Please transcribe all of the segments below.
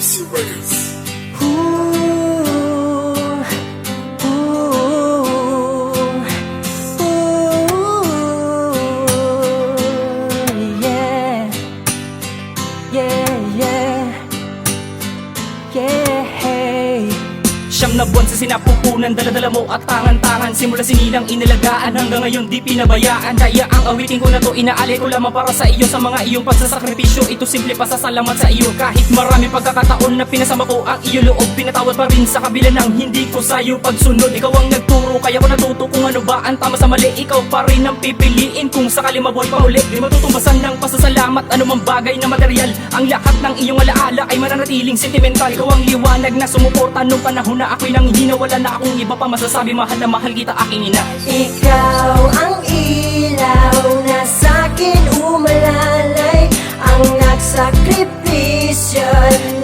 Sea Records. Na buwan sa sinapupunan Daladala mo at tangan-tangan. Simula sinilang inalagaan Hanggang ngayon di pinabayaan. Kaya ang awitin ko na to Inaalay ko lamang para sa iyo Sa mga iyong pagsasakripisyo. Ito simple pasasalamat sa iyo Kahit marami pagkakataon na pinasama ko Ang iyo loob. Pinatawad pa rin sa kabila ng Hindi ko sa'yo pagsunod. Ikaw ang nagturo Kaya ko natuto kung ano ba ang tama sa mali. Ikaw pa rin ang pipiliin Kung sakali mabuhay pa uli. Di matutumbasan ng pasasalamat Anumang bagay na material. Ang lahat ng iyong alaala Ay mananatiling sentimental. Ikaw ang liwanag na sumuporta Nung panahon na ako'y nang hina Wala na akong iba pa masasabi Mahal na mahal kita aking ina. Ikaw ang ilaw na sa'kin umalalay Ang nagsakripisyo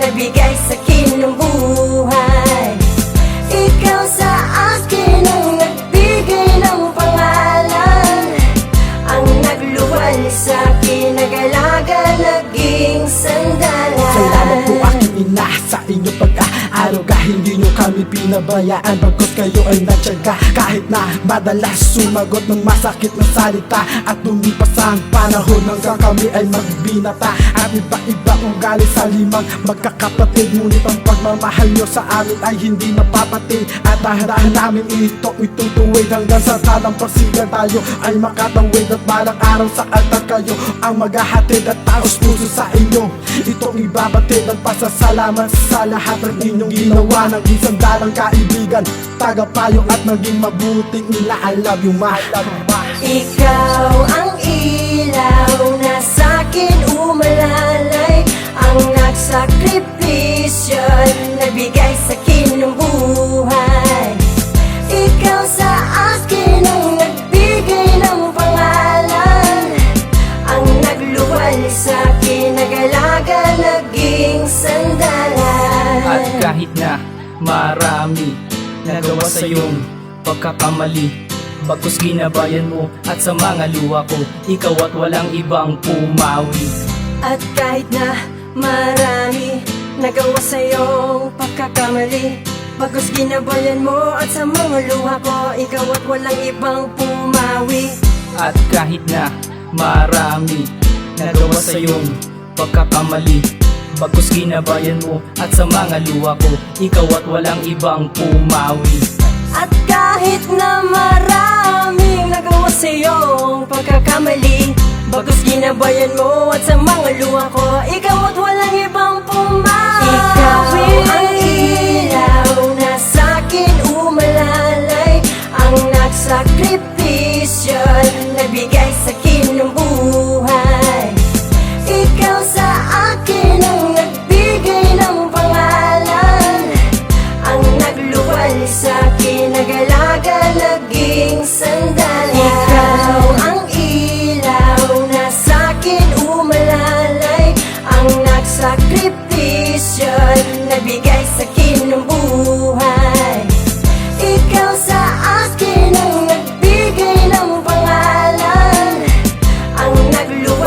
Nagbigay sa'kin ng buhay. Ikaw sa akin ang nagbigay ng pangalan Ang nagluwal sa'kin Nagalaga naging sandalan. Salamat po aking ina sa inyong pag-aaruga Hindi nyo kami pinabayaan. Bagkos kayo ay nagtyaga Kahit na madalas sumagot ng masakit na salita At lumipas ang panahon hanggang kami ay magbinata. At iba-iba ugali sa limang magkakapatid. Ngunit ang pagmamahal nyo sa amin ay hindi napapatid At dahan namin ito itutuwid Hanggang sa talang pasigan tayo ay makatawid. At balang araw sa altar kayo ang maghahatid At taos puso sa inyo. Itong ibabatid ang pasasalamat sa lahat ng inyong ginawa Ng isang dalang kaibigan. Tagapayo at naging mabuting ina I love you ma. Ikaw ang ilaw na sa'kin umalalay. Ang nagsakripisyo Nagbigay sa'kin ng buhay. Ikaw sa akin ang nagbigay ng pangalan. Ang nagluwal sa'kin Nagalaga naging sandalan. At kahit na marami Nagawa sa iyong pagkakamali. Bagkus ginabayan mo at sa mga luha ko Ikaw at walang ibang pumawi. At kahit na marami Nagawa sa iyong pagkakamali Bagos ginabayan mo at sa mga luha ko Ikaw at walang ibang pumawi. At kahit na marami Nagawa sa iyong pagkakamali Bagkus ginabayan mo at sa mga luha ko Ikaw at walang ibang pumawi. At kahit na maraming nagawa sa iyong pagkakamali Bagos ginabayan mo at sa mga luha ko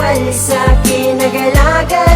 Dahil sa akin nagalaga